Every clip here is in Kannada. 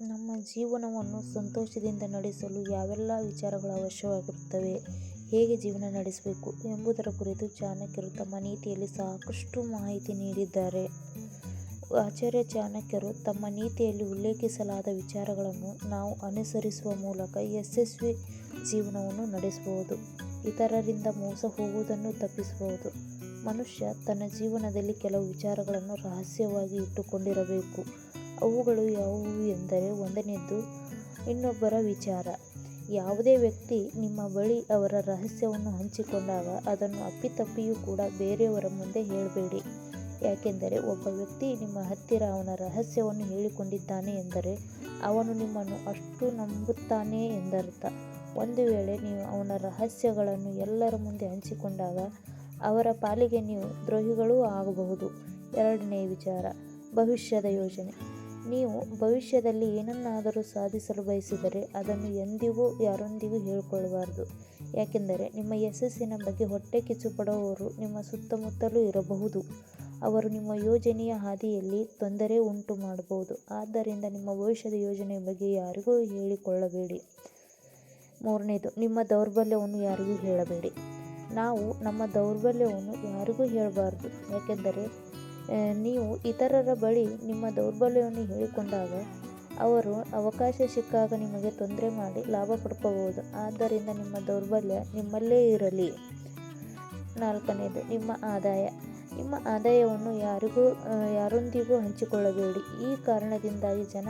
ನಮ್ಮ ಜೀವನವನ್ನು ಸಂತೋಷದಿಂದ ನಡೆಸಲು ಯಾವೆಲ್ಲ ವಿಚಾರಗಳು ಅವಶ್ಯವಾಗಿರುತ್ತವೆ, ಹೇಗೆ ಜೀವನ ನಡೆಸಬೇಕು ಎಂಬುದರ ಕುರಿತು ಚಾಣಕ್ಯರು ತಮ್ಮ ನೀತಿಯಲ್ಲಿ ಸಾಕಷ್ಟು ಮಾಹಿತಿ ನೀಡಿದ್ದಾರೆ. ಆಚಾರ್ಯ ಚಾಣಕ್ಯರು ತಮ್ಮ ನೀತಿಯಲ್ಲಿ ಉಲ್ಲೇಖಿಸಲಾದ ವಿಚಾರಗಳನ್ನು ನಾವು ಅನುಸರಿಸುವ ಮೂಲಕ ಯಶಸ್ವಿ ಜೀವನವನ್ನು ನಡೆಸಬಹುದು, ಇತರರಿಂದ ಮೋಸ ಹೋಗುವುದನ್ನು ತಪ್ಪಿಸಬಹುದು. ಮನುಷ್ಯ ತನ್ನ ಜೀವನದಲ್ಲಿ ಕೆಲವು ವಿಚಾರಗಳನ್ನು ರಹಸ್ಯವಾಗಿ ಇಟ್ಟುಕೊಂಡಿರಬೇಕು. ಅವುಗಳು ಯಾವುವು ಎಂದರೆ ಒಂದನೆಯದು ಇನ್ನೊಬ್ಬರ ವಿಚಾರ. ಯಾವುದೇ ವ್ಯಕ್ತಿ ನಿಮ್ಮ ಬಳಿ ಅವರ ರಹಸ್ಯವನ್ನು ಹಂಚಿಕೊಂಡಾಗ ಅದನ್ನು ಅಪ್ಪಿತಪ್ಪಿಯೂ ಕೂಡ ಬೇರೆಯವರ ಮುಂದೆ ಹೇಳಬೇಡಿ. ಯಾಕೆಂದರೆ ಒಬ್ಬ ವ್ಯಕ್ತಿ ನಿಮ್ಮ ಹತ್ತಿರ ಅವನ ರಹಸ್ಯವನ್ನು ಹೇಳಿಕೊಂಡಿದ್ದಾನೆ ಎಂದರೆ ಅವನು ನಿಮ್ಮನ್ನು ಅಷ್ಟು ನಂಬುತ್ತಾನೆ ಎಂದರ್ಥ. ಒಂದು ವೇಳೆ ನೀವು ಅವನ ರಹಸ್ಯಗಳನ್ನು ಎಲ್ಲರ ಮುಂದೆ ಹಂಚಿಕೊಂಡಾಗ ಅವರ ಪಾಲಿಗೆ ನೀವು ದ್ರೋಹಿಗಳೂ ಆಗಬಹುದು. ಎರಡನೇ ವಿಚಾರ, ಭವಿಷ್ಯದ ಯೋಜನೆ. ನೀವು ಭವಿಷ್ಯದಲ್ಲಿ ಏನನ್ನಾದರೂ ಸಾಧಿಸಲು ಬಯಸಿದರೆ ಅದನ್ನು ಎಂದಿಗೂ ಯಾರೊಂದಿಗೂ ಹೇಳಿಕೊಳ್ಳಬಾರದು. ಯಾಕೆಂದರೆ ನಿಮ್ಮ ಯಶಸ್ಸಿನ ಬಗ್ಗೆ ಹೊಟ್ಟೆ ಪಡುವವರು ನಿಮ್ಮ ಸುತ್ತಮುತ್ತಲೂ ಇರಬಹುದು. ಅವರು ನಿಮ್ಮ ಯೋಜನೆಯ ಹಾದಿಯಲ್ಲಿ ತೊಂದರೆ ಉಂಟು ಮಾಡಬಹುದು. ಆದ್ದರಿಂದ ನಿಮ್ಮ ಭವಿಷ್ಯದ ಯೋಜನೆಯ ಬಗ್ಗೆ ಯಾರಿಗೂ ಹೇಳಿಕೊಳ್ಳಬೇಡಿ. ಮೂರನೇದು, ನಿಮ್ಮ ದೌರ್ಬಲ್ಯವನ್ನು ಯಾರಿಗೂ ಹೇಳಬೇಡಿ. ನಾವು ನಮ್ಮ ದೌರ್ಬಲ್ಯವನ್ನು ಯಾರಿಗೂ ಹೇಳಬಾರದು. ಯಾಕೆಂದರೆ ನೀವು ಇತರರ ಬಳಿ ನಿಮ್ಮ ದೌರ್ಬಲ್ಯವನ್ನು ಹೇಳಿಕೊಂಡಾಗ ಅವರು ಅವಕಾಶ ಸಿಕ್ಕಾಗ ನಿಮಗೆ ತೊಂದರೆ ಮಾಡಿ ಲಾಭ ಪಡ್ಕೋಬಹುದು. ಆದ್ದರಿಂದ ನಿಮ್ಮ ದೌರ್ಬಲ್ಯ ನಿಮ್ಮಲ್ಲೇ ಇರಲಿ. ನಾಲ್ಕನೆಯದು ನಿಮ್ಮ ಆದಾಯ. ನಿಮ್ಮ ಆದಾಯವನ್ನು ಯಾರಿಗೂ ಯಾರೊಂದಿಗೂ ಹಂಚಿಕೊಳ್ಳಬೇಡಿ. ಈ ಕಾರಣದಿಂದಾಗಿ ಜನ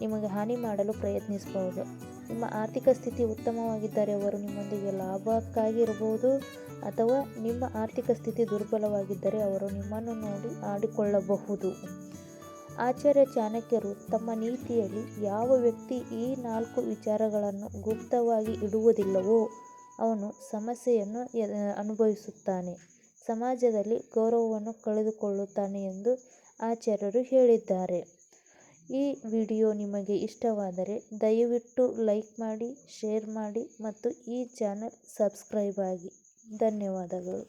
ನಿಮಗೆ ಹಾನಿ ಮಾಡಲು ಪ್ರಯತ್ನಿಸಬಹುದು. ನಿಮ್ಮ ಆರ್ಥಿಕ ಸ್ಥಿತಿ ಉತ್ತಮವಾಗಿದ್ದರೆ ಅವರು ನಿಮ್ಮೊಂದಿಗೆ ಲಾಭಕ್ಕಾಗಿ ಇರಬಹುದು ಅಥವಾ ನಿಮ್ಮ ಆರ್ಥಿಕ ಸ್ಥಿತಿ ದುರ್ಬಲವಾಗಿದ್ದರೆ ಅವರು ನಿಮ್ಮನ್ನು ನೋಡಿ ಆಡಿಕೊಳ್ಳಬಹುದು. ಆಚಾರ್ಯ ಚಾಣಕ್ಯರು ತಮ್ಮ ನೀತಿಯಲ್ಲಿ ಯಾವ ವ್ಯಕ್ತಿ ಈ ನಾಲ್ಕು ವಿಚಾರಗಳನ್ನು ಗುಪ್ತವಾಗಿ ಇಡುವುದಿಲ್ಲವೋ ಅವನು ಸಮಸ್ಯೆಯನ್ನು ಅನುಭವಿಸುತ್ತಾನೆ, ಸಮಾಜದಲ್ಲಿ ಗೌರವವನ್ನು ಕಳೆದುಕೊಳ್ಳುತ್ತಾನೆ ಎಂದು ಆಚಾರ್ಯರು ಹೇಳಿದ್ದಾರೆ. ಈ ವಿಡಿಯೋ ನಿಮಗೆ ಇಷ್ಟವಾದರೆ ದಯವಿಟ್ಟು ಲೈಕ್ ಮಾಡಿ, ಶೇರ್ ಮಾಡಿ ಮತ್ತು ಈ ಚಾನಲ್ ಸಬ್ಸ್ಕ್ರೈಬ್ ಆಗಿ. ಧನ್ಯವಾದಗಳು.